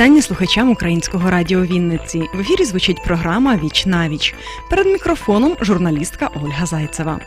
Вітання слухачам українського радіо Вінниці. В ефірі звучить програма Віч на віч. Перед мікрофоном журналістка Ольга Зайцева.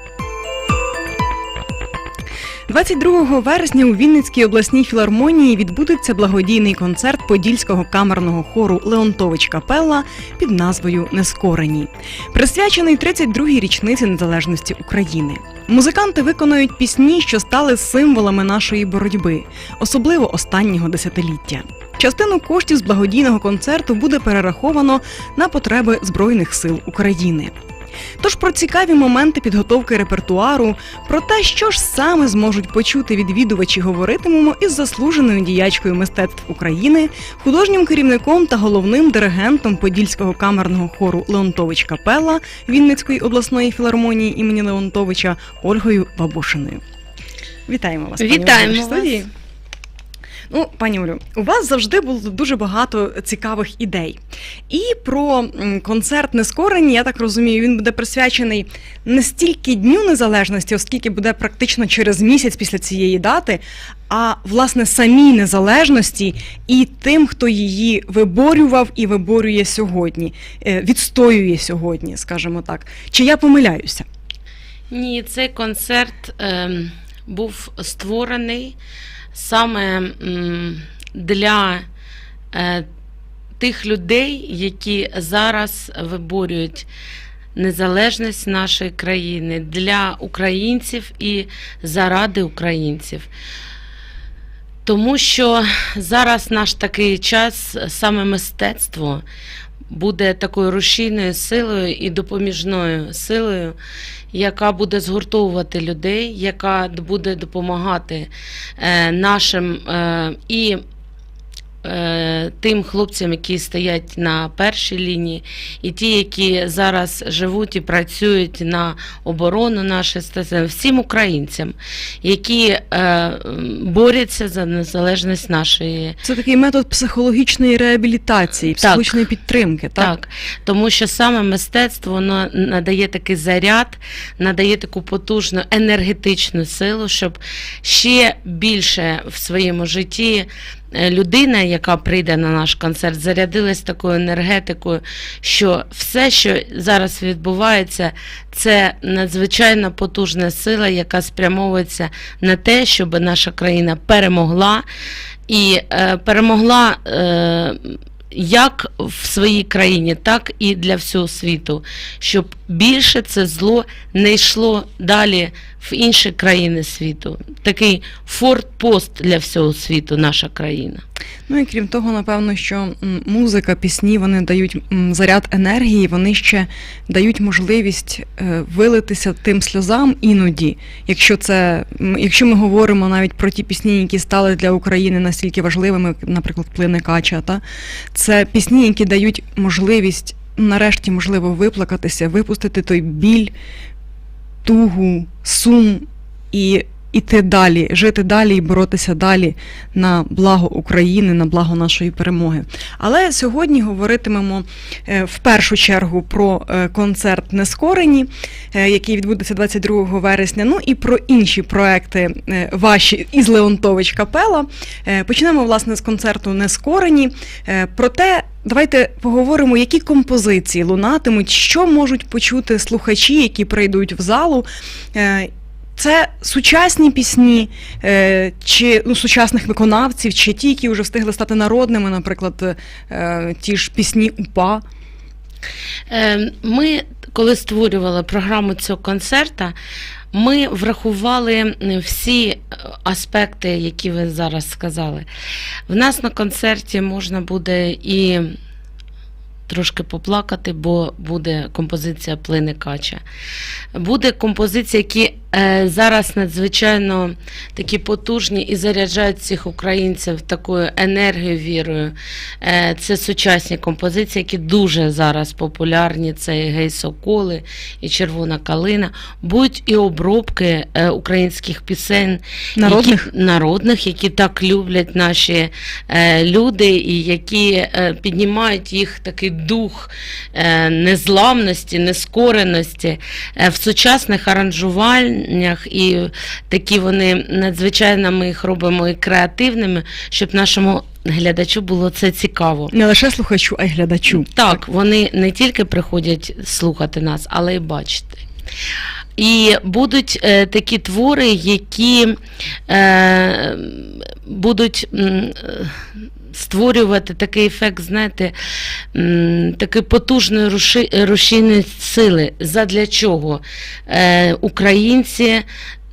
22 вересня у Вінницькій обласній філармонії відбудеться благодійний концерт подільського камерного хору Леонтович Капелла під назвою Нескорені, присвячений 32-й річниці незалежності України. Музиканти виконують пісні, що стали символами нашої боротьби, особливо останнього десятиліття. Частину коштів з благодійного концерту буде перераховано на потреби Збройних сил України. Тож про цікаві моменти підготовки репертуару, про те, що ж саме зможуть почути відвідувачі, говоритимемо із заслуженою діячкою мистецтв України, художнім керівником та головним диригентом Подільського камерного хору Леонтович Капелла Вінницької обласної філармонії імені Леонтовича Ольгою Бабушиною. Вітаємо вас. пані Вітаємо в вас. студії. Ну, пані Олю, у вас завжди було дуже багато цікавих ідей. І про концерт Нескорені, я так розумію, він буде присвячений не стільки Дню Незалежності, оскільки буде практично через місяць після цієї дати, а власне самій незалежності і тим, хто її виборював і виборює сьогодні, е, відстоює сьогодні, скажімо так. Чи я помиляюся? Ні, цей концерт ем, був створений саме для е, тих людей, які зараз виборюють незалежність нашої країни для українців і заради українців. Тому що зараз наш такий час, саме мистецтво буде такою рушійною силою і допоміжною силою, яка буде згуртовувати людей, яка буде допомагати е, нашим е, і тим хлопцям, які стоять на першій лінії, і ті, які зараз живуть і працюють на оборону нашої стаціни, всім українцям, які е, борються за незалежність нашої Це такий метод психологічної реабілітації, Так. психологічної підтримки. Так? Так, тому що саме мистецтво воно надає такий заряд, надає таку потужну енергетичну силу, щоб ще більше в своєму житті е, людина, яка прийде на наш концерт, зарядилась такою енергетикою, що все, що зараз відбувається, це надзвичайно потужна сила, яка спрямовується на те, щоб наша країна перемогла і е, перемогла. Е, як в своїй країні, так і для всього світу, щоб більше це зло не йшло далі в інші країни світу. Такий фортпост для всього світу, наша країна. Ну і крім того, напевно, що музика, пісні вони дають заряд енергії, вони ще дають можливість е, вилитися тим сльозам іноді. Якщо це якщо ми говоримо навіть про ті пісні, які стали для України настільки важливими, наприклад, плине кача, та це пісні, які дають можливість нарешті можливо виплакатися, випустити той біль, тугу, сум і іти далі, жити далі і боротися далі на благо України, на благо нашої перемоги. Але сьогодні говоритимемо е, в першу чергу про е, концерт Нескорені, е, який відбудеться 22 вересня. Ну і про інші проекти ваші із Леонтович Капела. Почнемо власне з концерту Нескорені. Проте давайте поговоримо, які композиції лунатимуть, що можуть почути слухачі, які прийдуть в залу. Це сучасні пісні, е, чи ну, сучасних виконавців, чи ті, які вже встигли стати народними, наприклад, е, ті ж пісні УПА. Е, Ми, коли створювали програму цього концерта, ми врахували всі аспекти, які ви зараз сказали. В нас на концерті можна буде і трошки поплакати, бо буде композиція Плине Кача. Буде композиції, які зараз надзвичайно такі потужні і заряджають всіх українців такою енергією, вірою. Е, це сучасні композиції, які дуже зараз популярні. Це і гей Соколи, і Червона калина. Будуть і обробки е, українських пісень, Народних? які, народних, які так люблять наші е, люди, і які е, піднімають їх такий дух е, незламності, нескореності е, в сучасних аранжувань, аранжуваннях, і такі вони надзвичайно ми їх робимо і креативними, щоб нашому глядачу було це цікаво. Не лише слухачу, а й глядачу. Так, вони не тільки приходять слухати нас, але й бачити. І будуть е, такі твори, які е, будуть е, створювати такий ефект, знаєте, такий потужної рушійної сили. Задля чого? Е, українці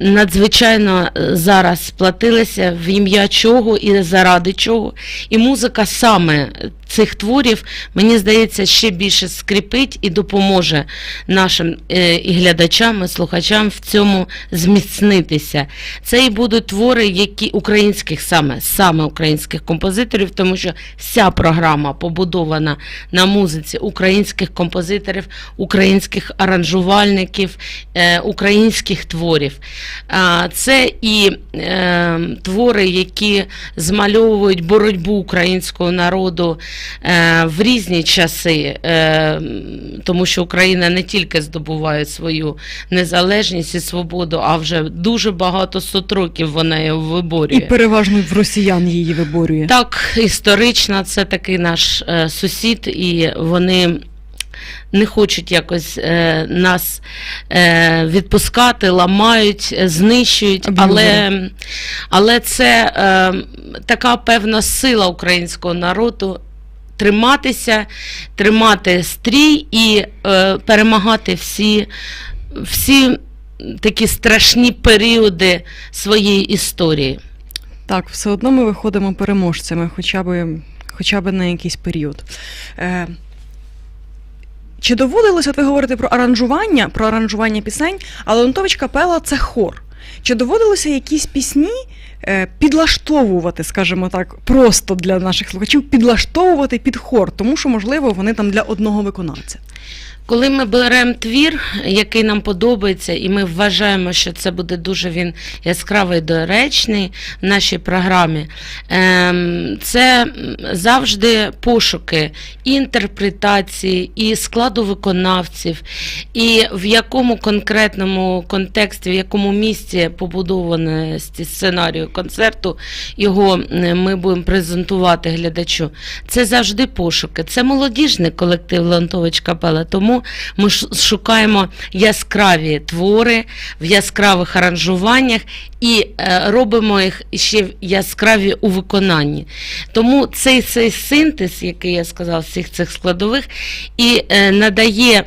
надзвичайно е, зараз сплатилися в ім'я чого і заради чого. І музика саме цих творів, мені здається, ще більше скріпить і допоможе нашим е, і глядачам, і слухачам в цьому зміцнитися. Це і будуть твори, які українських саме, саме українських композиторів, тому що вся програма побудована на музиці українських композиторів, українських аранжувальників, е, українських творів. Це і е, твори, які змальовують боротьбу українського народу е, в різні часи, е, тому що Україна не тільки здобуває свою незалежність і свободу, а вже дуже багато сот років вона її І переважно в росіян її виборює. Так, історично, це такий наш е, сусід, і вони не хочуть якось е, нас е, відпускати, ламають, е, знищують, але, але це е, така певна сила українського народу. Триматися, тримати стрій і е, перемагати всі, всі такі страшні періоди своєї історії. Так, все одно ми виходимо переможцями, хоча б, хоча б на якийсь період. Е, чи доводилося, от ви говорите про аранжування, про аранжування пісень, але Леонтович Капела це хор. Чи доводилося якісь пісні е, підлаштовувати, скажімо так, просто для наших слухачів, підлаштовувати під хор, тому що, можливо, вони там для одного виконавця? Коли ми беремо твір, який нам подобається, і ми вважаємо, що це буде дуже він яскравий доречний в нашій програмі, ем, це завжди пошуки і інтерпретації, і складу виконавців, і в якому конкретному контексті, в якому місці побудованості сценарію концерту його ми будемо презентувати глядачу. Це завжди пошуки. Це молодіжний колектив Леонтович Капела, тому ми шукаємо яскраві твори в яскравих аранжуваннях і е, робимо їх ще яскраві у виконанні. Тому цей, цей синтез, який я сказав, всіх цих складових, і е, надає.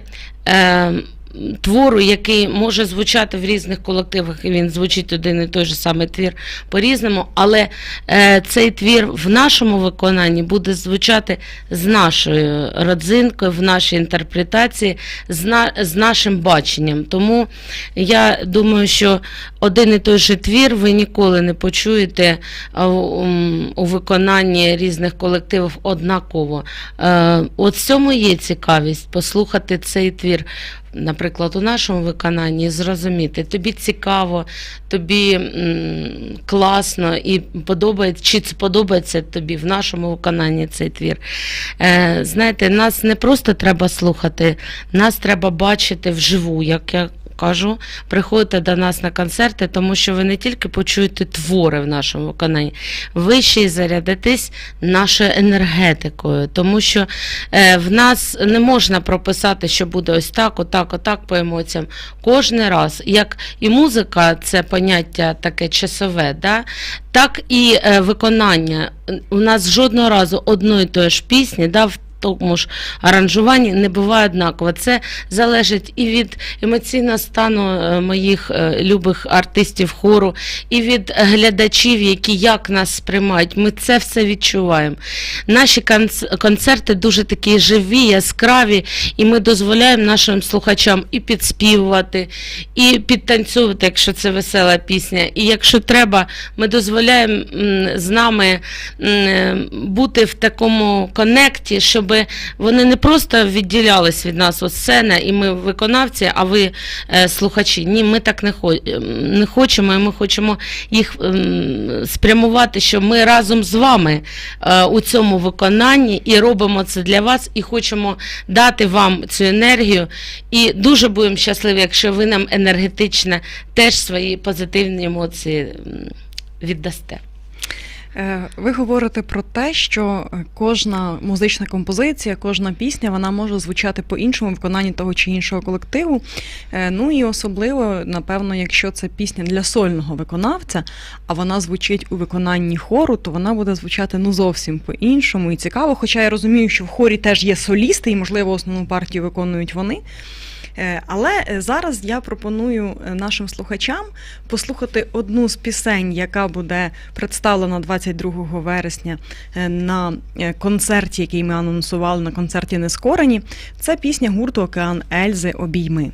Е, Твору, який може звучати в різних колективах, і він звучить один і той же самий твір по-різному, але е, цей твір в нашому виконанні буде звучати з нашою родзинкою, в нашій інтерпретації, з, на, з нашим баченням. Тому я думаю, що один і той же твір ви ніколи не почуєте у, у виконанні різних колективів однаково. Е, От в цьому є цікавість послухати цей твір. Наприклад, у нашому виконанні зрозуміти, тобі цікаво, тобі класно і подобається, чи сподобається подобається тобі в нашому виконанні цей твір. Е, знаєте, нас не просто треба слухати, нас треба бачити вживу, як я кажу, приходьте до нас на концерти, тому що ви не тільки почуєте твори в нашому виконанні, ви ще й зарядитесь нашою енергетикою, тому що е, в нас не можна прописати, що буде ось так, отак, отак по емоціям. Кожен раз, як і музика, це поняття таке часове, да? так і е, виконання. У нас жодного разу одної тої ж пісні, да, в тому ж аранжуванні не буває однаково. Це залежить і від емоційного стану е, моїх е, любих артистів хору, і від глядачів, які як нас сприймають. Ми це все відчуваємо. Наші концерти дуже такі живі, яскраві, і ми дозволяємо нашим слухачам і підспівувати, і підтанцьовувати, якщо це весела пісня. І якщо треба, ми дозволяємо з нами бути в такому конекті, щоб щоб вони не просто відділялись від нас от сцена, і ми виконавці, а ви е, слухачі. Ні, ми так ем, не хочемо, і ми хочемо їх ем, спрямувати, що ми разом з вами е, у цьому виконанні і робимо це для вас, і хочемо дати вам цю енергію. І дуже будемо щасливі, якщо ви нам енергетично теж свої позитивні емоції віддасте. Е, Ви говорите про те, що кожна музична композиція, кожна пісня вона може звучати по-іншому в виконанні того чи іншого колективу. Е, Ну і особливо, напевно, якщо це пісня для сольного виконавця, а вона звучить у виконанні хору, то вона буде звучати ну зовсім по-іншому і цікаво. Хоча я розумію, що в хорі теж є солісти, і можливо основну партію виконують вони. Е, Але е, зараз я пропоную е, нашим слухачам послухати одну з пісень, яка буде представлена 22 вересня на концерті, який ми анонсували на концерті Нескорені. Це пісня гурту Океан Ельзи Обійми.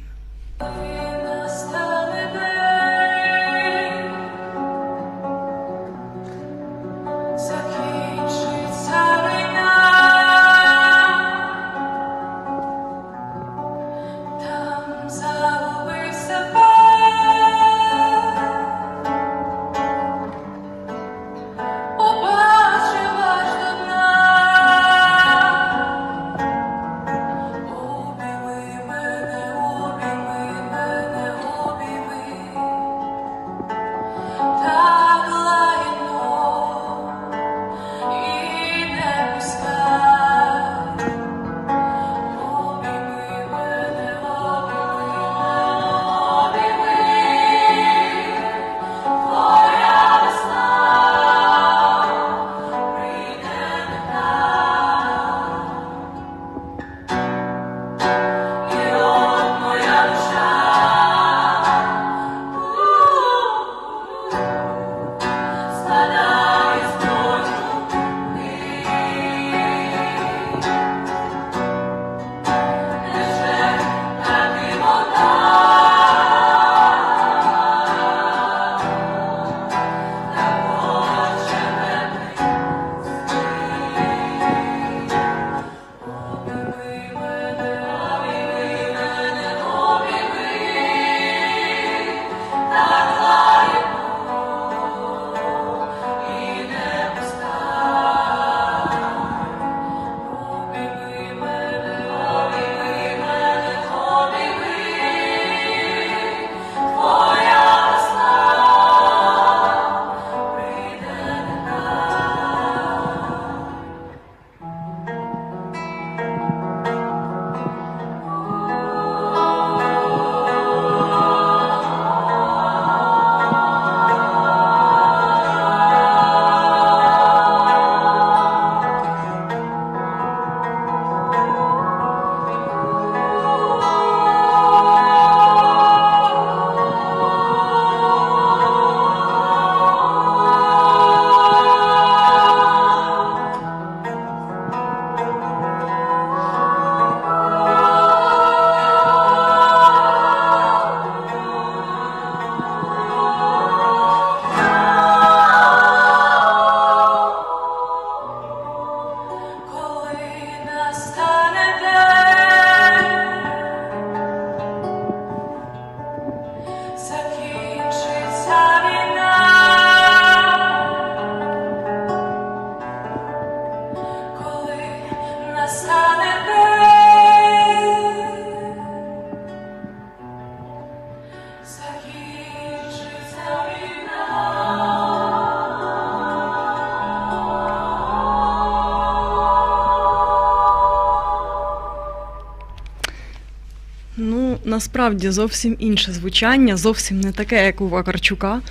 Насправді зовсім інше звучання, зовсім не таке, як у Вакарчука,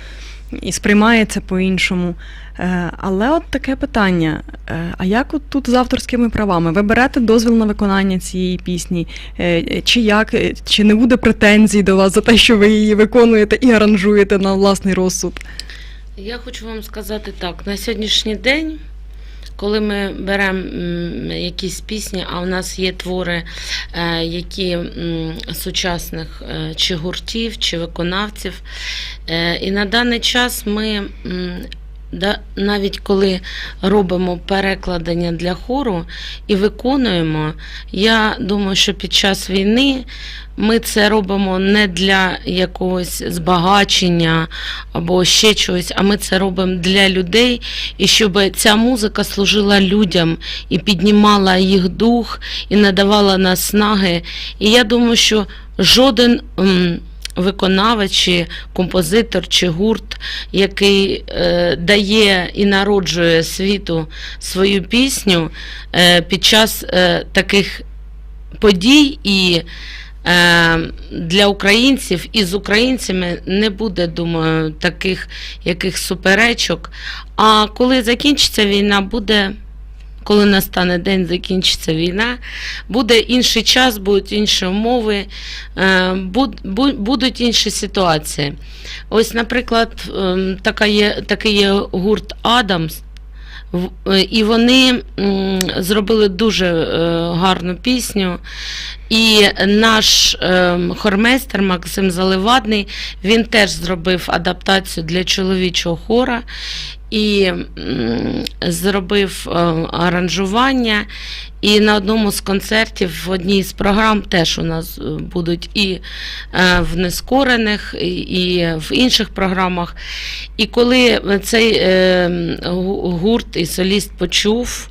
і сприймається по-іншому. Е, Але от таке питання: Е, а як от тут з авторськими правами? Ви берете дозвіл на виконання цієї пісні? Е, Чи як? Чи не буде претензій до вас за те, що ви її виконуєте і аранжуєте на власний розсуд? Я хочу вам сказати так: на сьогоднішній день, коли ми беремо якісь пісні, а у нас є твори, е, які сучасних е, чи гуртів, чи виконавців. е, І на даний час ми да, навіть коли робимо перекладення для хору і виконуємо, я думаю, що під час війни ми це робимо не для якогось збагачення або ще чогось, а ми це робимо для людей, і щоб ця музика служила людям і піднімала їх дух, і надавала наснаги. І я думаю, що жоден. Виконавець, композитор, чи гурт, який е, дає і народжує світу свою пісню е, під час е, таких подій і е, для українців і з українцями не буде, думаю, таких яких суперечок. А коли закінчиться війна, буде. Коли настане день, закінчиться війна, буде інший час, будуть інші умови, е, буд- бу- будуть інші ситуації. Ось, наприклад, ем, така є, такий є гурт Адамс, е, і вони зробили дуже е, гарну пісню. І наш ем, хормейстер Максим Заливадний він теж зробив адаптацію для чоловічого хора і зробив е, аранжування. І на одному з концертів в одній з програм теж у нас е, будуть і е, в нескорених, і, в інших програмах. І коли цей гурт і соліст почув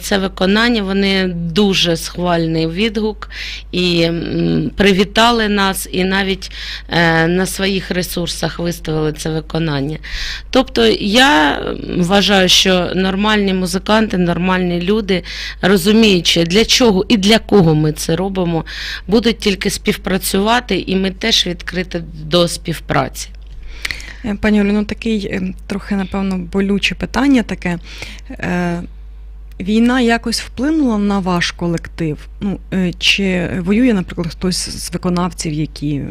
це виконання, вони дуже схвальний відгук і привітали нас, і навіть на своїх ресурсах виставили це виконання. Тобто я вважаю, що нормальні музиканти, нормальні люди, розуміючи, для чого і для кого ми це робимо, будуть тільки співпрацювати, і ми теж відкриті до співпраці. Е, Пані Олю, ну такий е, трохи, напевно, болюче питання таке. Е, Війна якось вплинула на ваш колектив? Ну, чи воює, наприклад, хтось з виконавців, які.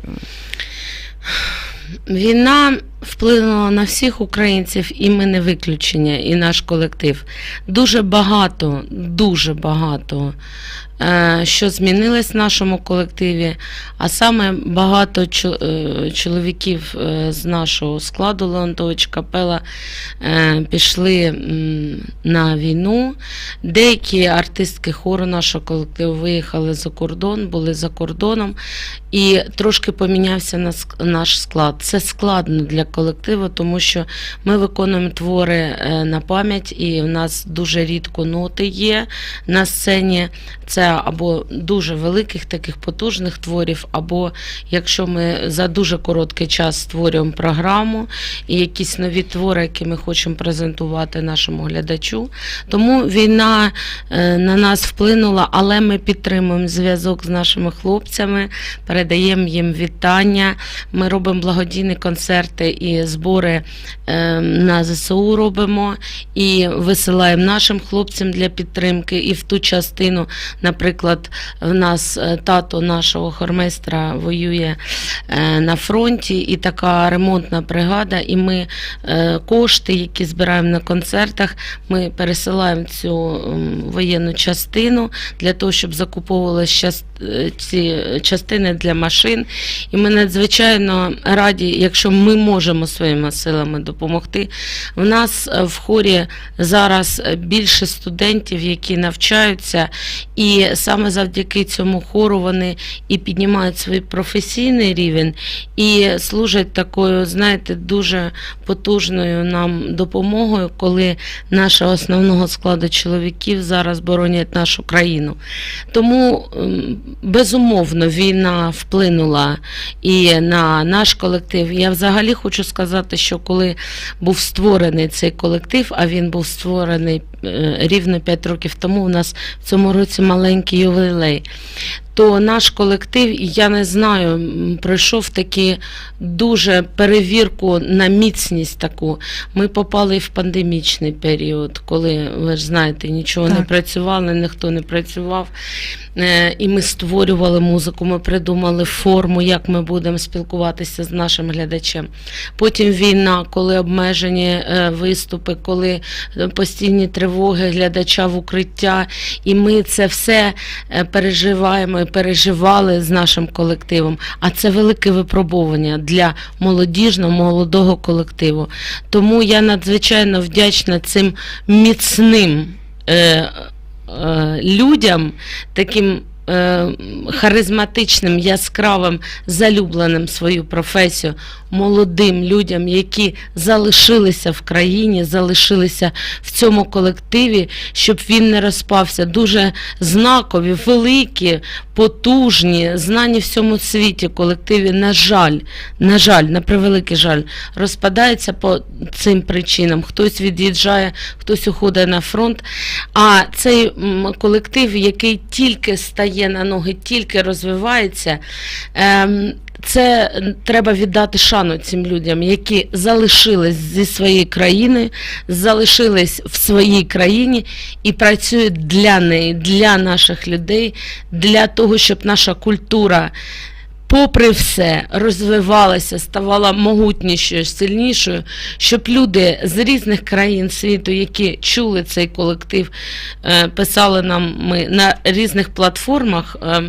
Війна вплинула на всіх українців, і ми не виключення, і наш колектив. Дуже багато, дуже багато, е, що змінилось в нашому колективі, а саме багато е, чоловіків е, з нашого складу Леонтович Капела пішли на війну. Деякі артистки хору нашого колективу виїхали за кордон, були за кордоном, і трошки помінявся наш склад. Це складно для колективу, тому що ми виконуємо твори е, на пам'ять, і в нас дуже рідко ноти є на сцені. Це або дуже великих таких потужних творів, або якщо ми за дуже короткий час створюємо програму і якісь нові твори, які ми хочемо презентувати нашому глядачу. Тому війна е, на нас вплинула, але ми підтримуємо зв'язок з нашими хлопцями, передаємо їм вітання. Ми робимо благодійні концерти і збори е, на ЗСУ робимо і висилаємо нашим хлопцям для підтримки. І в ту частину, наприклад, в нас е, тато нашого хормейстра воює е, на фронті, і така ремонтна бригада. І ми е, кошти, які збираємо на концертах, ми пересилаємо цю м, воєнну частину для того, щоб е, ці частини для машин. І ми надзвичайно раді, якщо ми можемо своїми силами допомогти. В нас е, в хорі зараз більше студентів, які навчаються, і саме завдяки цьому хору вони і піднімають свій професійний рівень, і служать такою, знаєте, дуже потужною нам допомогою, коли нашого основного складу чоловіків зараз боронять нашу країну. Тому безумовно війна вплинула і на наш колектив. Я взагалі хочу сказати, що коли був створений цей колектив, а він був створений рівно 5 років тому, у нас в цьому році маленький ювілей. То наш колектив, і я не знаю, пройшов таки дуже перевірку на міцність таку. Ми попали в пандемічний період, коли ви ж знаєте, нічого не Так. працювали, ніхто не працював. Е, І ми створювали музику, ми придумали форму, як ми будемо спілкуватися з нашим глядачем. Потім війна, коли обмежені е, виступи, коли е, постійні тривоги. Тривоги глядача в укриття, і ми це все е, переживаємо і переживали з нашим колективом. А це велике випробування для молодіжного, молодого колективу. Тому я надзвичайно вдячна цим міцним е, е, людям, таким харизматичним, яскравим, залюбленим свою професію, молодим людям, які залишилися в країні, залишилися в цьому колективі, щоб він не розпався. Дуже знакові, великі, потужні, знані всьому світі колективі, на жаль, на жаль, на превеликий жаль, розпадаються по цим причинам. Хтось від'їжджає, хтось уходить на фронт. А цей колектив, який тільки стає на ноги, тільки розвивається. Ем, це треба віддати шану цим людям, які залишились зі своєї країни, залишились в своїй країні і працюють для неї, для наших людей, для того, щоб наша культура. Попри все, розвивалася, ставала могутнішою, сильнішою, щоб люди з різних країн світу, які чули цей колектив, е, писали нам ми на різних платформах, е,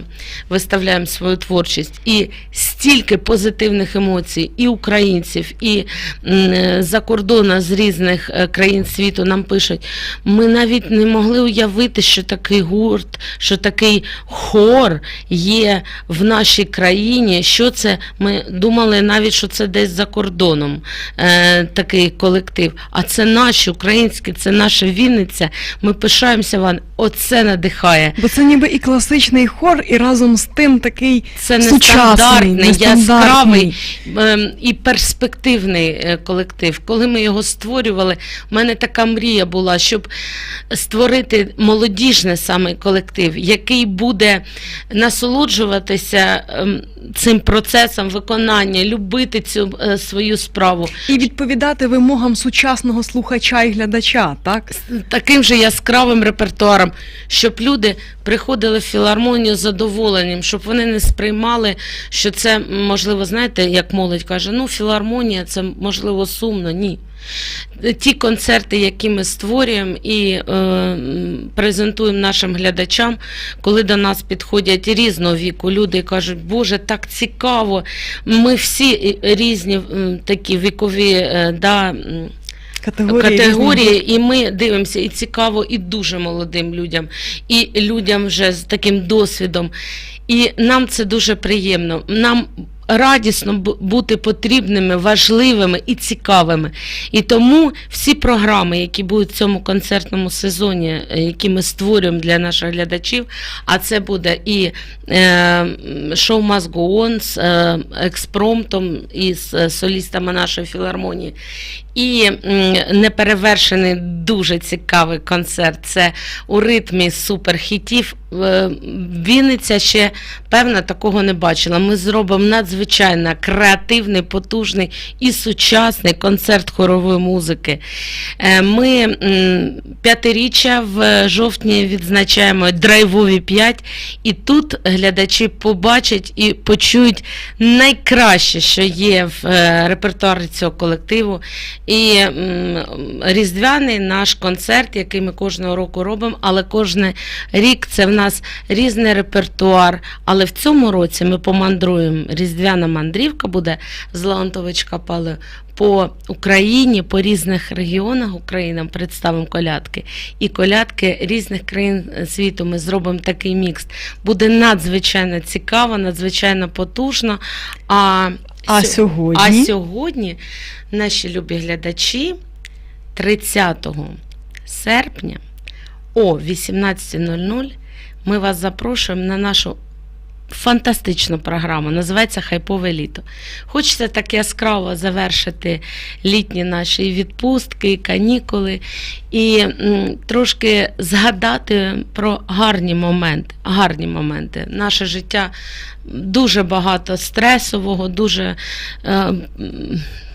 виставляємо свою творчість, і стільки позитивних емоцій, і українців, і е, за кордону з різних країн світу нам пишуть. Ми навіть не могли уявити, що такий гурт, що такий хор є в нашій країні. Що це? Ми думали навіть, що це десь за кордоном е, такий колектив. А це наш український, це наша Вінниця. Ми пишаємося вам. Оце надихає. Бо це ніби і класичний хор, і разом з тим такий Це сучасний, нестандартний, яскравий ем, і перспективний е, колектив. Коли ми його створювали, в мене така мрія була, щоб створити молодіжний саме колектив, який буде насолоджуватися ем, цим процесом виконання, любити цю е, свою справу. І відповідати вимогам сучасного слухача і глядача, так? таким же яскравим репертуаром, щоб люди приходили в філармонію з задоволенням, щоб вони не сприймали, що це можливо, знаєте, як молодь каже, ну філармонія це можливо сумно. Ні. Ті концерти, які ми створюємо і е, презентуємо нашим глядачам, коли до нас підходять різного віку люди і кажуть, Боже, так цікаво. Ми всі різні такі вікові е, да, Категорії. категорії, і ми дивимося, і цікаво, і дуже молодим людям, і людям вже з таким досвідом. І нам це дуже приємно. Нам радісно бути потрібними, важливими і цікавими. І тому всі програми, які будуть в цьому концертному сезоні, е, які ми створюємо для наших глядачів, а це буде і е, шоу Must Go On з е, експромтом і з е, солістами нашої філармонії. І неперевершений дуже цікавий концерт. Це у ритмі суперхітів. Е, Вінниця ще певно такого не бачила. Ми зробимо надзвичайно креативний, потужний і сучасний концерт хорової музики. Е, Ми п'ятиріччя в жовтні відзначаємо драйвові 5, і тут глядачі побачать і почують найкраще, що є в е, репертуарі цього колективу. І різдвяний наш концерт, який ми кожного року робимо, але кожен рік це в нас різний репертуар. Але в цьому році ми помандруємо. Різдвяна мандрівка буде з Леонтович Капалею по Україні, по різних регіонах України представимо колядки. І колядки різних країн світу ми зробимо такий мікс. Буде надзвичайно цікаво, надзвичайно потужно. А, А сьогодні? а сьогодні наші любі глядачі 30 серпня о 18.00 ми вас запрошуємо на нашу фантастичну програму. Називається Хайпове літо. Хочеться так яскраво завершити літні наші відпустки, канікули і трошки згадати про гарні моменти. Гарні моменти. Наше життя дуже багато стресового, дуже. Е,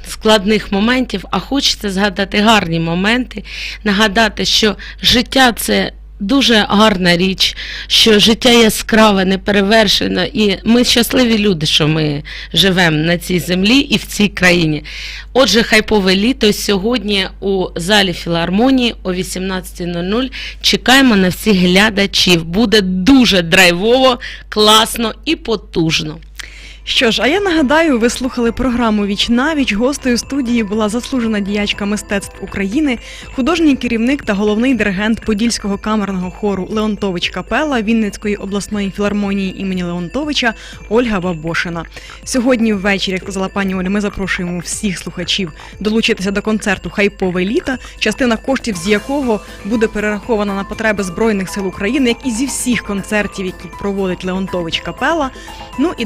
Складних моментів, а хочеться згадати гарні моменти, нагадати, що життя це дуже гарна річ, що життя яскраве, неперевершено, і ми щасливі люди, що ми живемо на цій землі і в цій країні. Отже, хайпове літо сьогодні у залі філармонії о 18.00 чекаємо на всіх глядачів. Буде дуже драйвово, класно і потужно. Що ж, а я нагадаю, ви слухали програму Віч навіч. Гостею студії була заслужена діячка мистецтв України, художній керівник та головний диригент Подільського камерного хору Леонтович Капела Вінницької обласної філармонії імені Леонтовича Ольга Бабошина. Сьогодні ввечері, як сказала пані Оля, ми запрошуємо всіх слухачів долучитися до концерту Хайпове літо, частина коштів з якого буде перерахована на потреби Збройних сил України, як і зі всіх концертів, які проводить Леонтович Капела. Ну і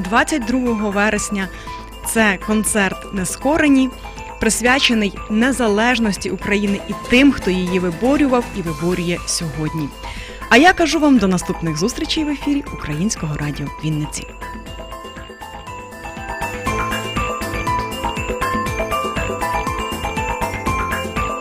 22 вересня це концерт Нескорені, присвячений незалежності України і тим, хто її виборював і виборює сьогодні. А я кажу вам до наступних зустрічей в ефірі Українського радіо Вінниці.